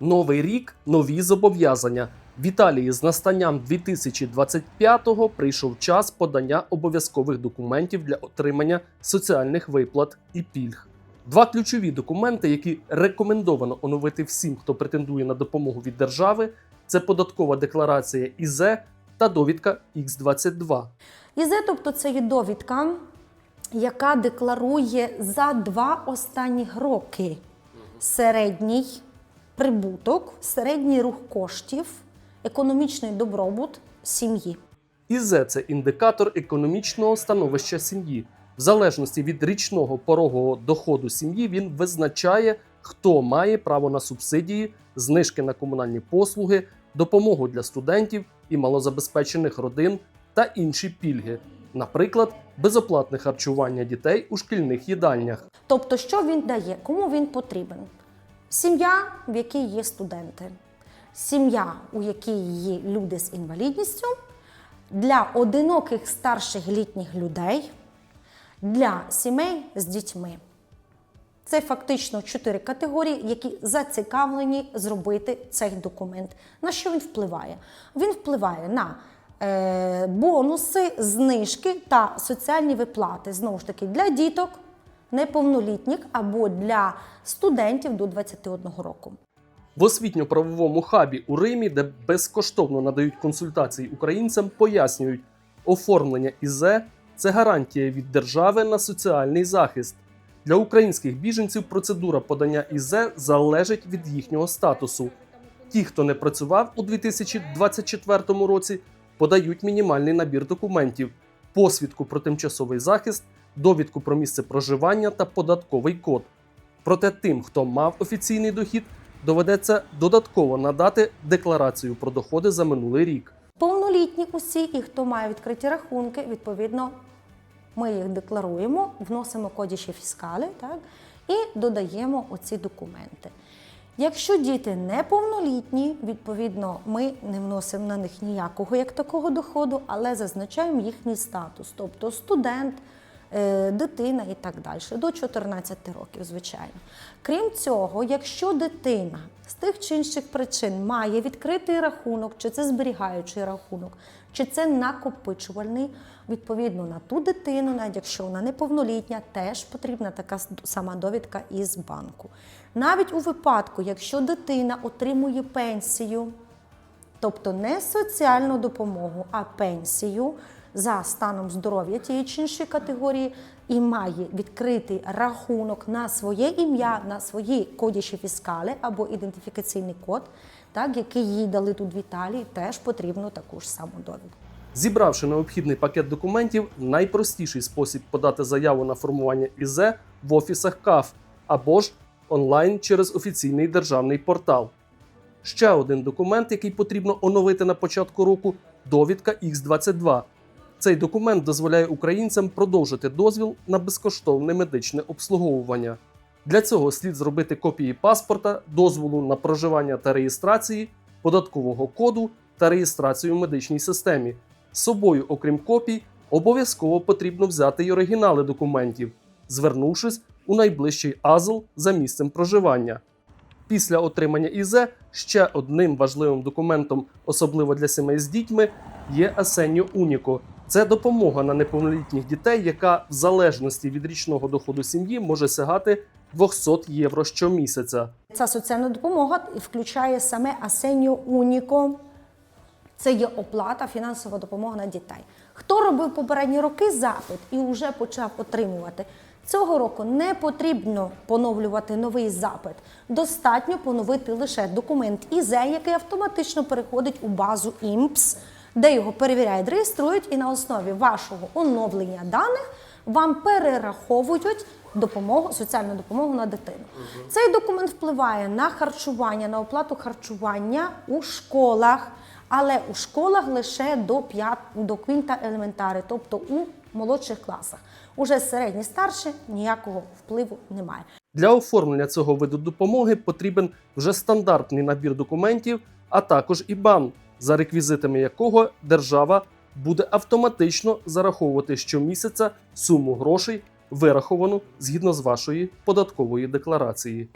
Новий рік нові зобов'язання. В Італії з настанням 2025-го прийшов час подання обов'язкових документів для отримання соціальних виплат і пільг. Два ключові документи, які рекомендовано оновити всім, хто претендує на допомогу від держави, це податкова декларація ІЗЕ та довідка X22. ІЗЕ, тобто це є довідка, яка декларує за два останні роки середній прибуток, середній рух коштів, економічний добробут сім'ї. ІЗЕ це індикатор економічного становища сім'ї. В залежності від річного порогового доходу сім'ї він визначає, хто має право на субсидії, знижки на комунальні послуги, допомогу для студентів і малозабезпечених родин та інші пільги, наприклад, безоплатне харчування дітей у шкільних їдальнях. Тобто, що він дає, кому він потрібен? Сім'я, в якій є студенти, сім'я, у якій є люди з інвалідністю, для одиноких старших літніх людей, для сімей з дітьми. Це фактично чотири категорії, які зацікавлені зробити цей документ. На що він впливає? Він впливає на е, бонуси, знижки та соціальні виплати знову ж таки для діток, неповнолітніх або для студентів до 21 року. В освітньо-правовому хабі у Римі, де безкоштовно надають консультації українцям, пояснюють, оформлення ІЗЕ це гарантія від держави на соціальний захист. Для українських біженців процедура подання ІЗЕ залежить від їхнього статусу. Ті, хто не працював у 2024 році, подають мінімальний набір документів: посвідку про тимчасовий захист, довідку про місце проживання та податковий код. Проте тим, хто мав офіційний дохід, доведеться додатково надати декларацію про доходи за минулий рік. Повнолітні усі, і хто має відкриті рахунки, відповідно, ми їх декларуємо, вносимо кодіші фіскали так, і додаємо оці документи. Якщо діти неповнолітні, відповідно, ми не вносимо на них ніякого як такого доходу, але зазначаємо їхній статус, тобто студент, дитина і так далі, до 14 років, звичайно. Крім цього, якщо дитина з тих чи інших причин має відкритий рахунок, чи це зберігаючий рахунок, чи це накопичувальний, відповідно на ту дитину, навіть якщо вона неповнолітня, теж потрібна така сама довідка із банку. Навіть у випадку, якщо дитина отримує пенсію, тобто не соціальну допомогу, а пенсію за станом здоров'я тієї чи іншої категорії і має відкритий рахунок на своє ім'я, на свої кодіші фіскали або ідентифікаційний код, так, який їй дали тут в Італії, теж потрібно таку ж саму довідку. Зібравши необхідний пакет документів, найпростіший спосіб подати заяву на формування ІЗЕ в офісах КАФ або ж онлайн через офіційний державний портал. Ще один документ, який потрібно оновити на початку року довідка X22. Цей документ дозволяє українцям продовжити дозвіл на безкоштовне медичне обслуговування. Для цього слід зробити копії паспорта, дозволу на проживання та реєстрації, податкового коду та реєстрацію в медичній системі. З собою, окрім копій, обов'язково потрібно взяти й оригінали документів, звернувшись у найближчий АЗЛ за місцем проживання. Після отримання ІЗЕ ще одним важливим документом, особливо для сімей з дітьми, є Асеньо Уніко. Це допомога на неповнолітніх дітей, яка в залежності від річного доходу сім'ї може сягати 200 євро щомісяця. Ця соціальна допомога включає саме Асеньо Уніко. Це є оплата, фінансова допомога на дітей. Хто робив попередні роки запит і вже почав отримувати? Цього року не потрібно поновлювати новий запит. Достатньо поновити лише документ ІЗЕ, який автоматично переходить у базу ІМПС, де його перевіряють, реєструють, і на основі вашого оновлення даних вам перераховують допомогу, соціальну допомогу на дитину. Цей документ впливає на харчування, на оплату харчування у школах, але у школах лише до 5, до квінта елементари, тобто у молодших класах. Уже середні старші ніякого впливу немає. Для оформлення цього виду допомоги потрібен вже стандартний набір документів, а також ІБАН, за реквізитами якого держава буде автоматично зараховувати щомісяця суму грошей, вираховану згідно з вашої податкової декларації.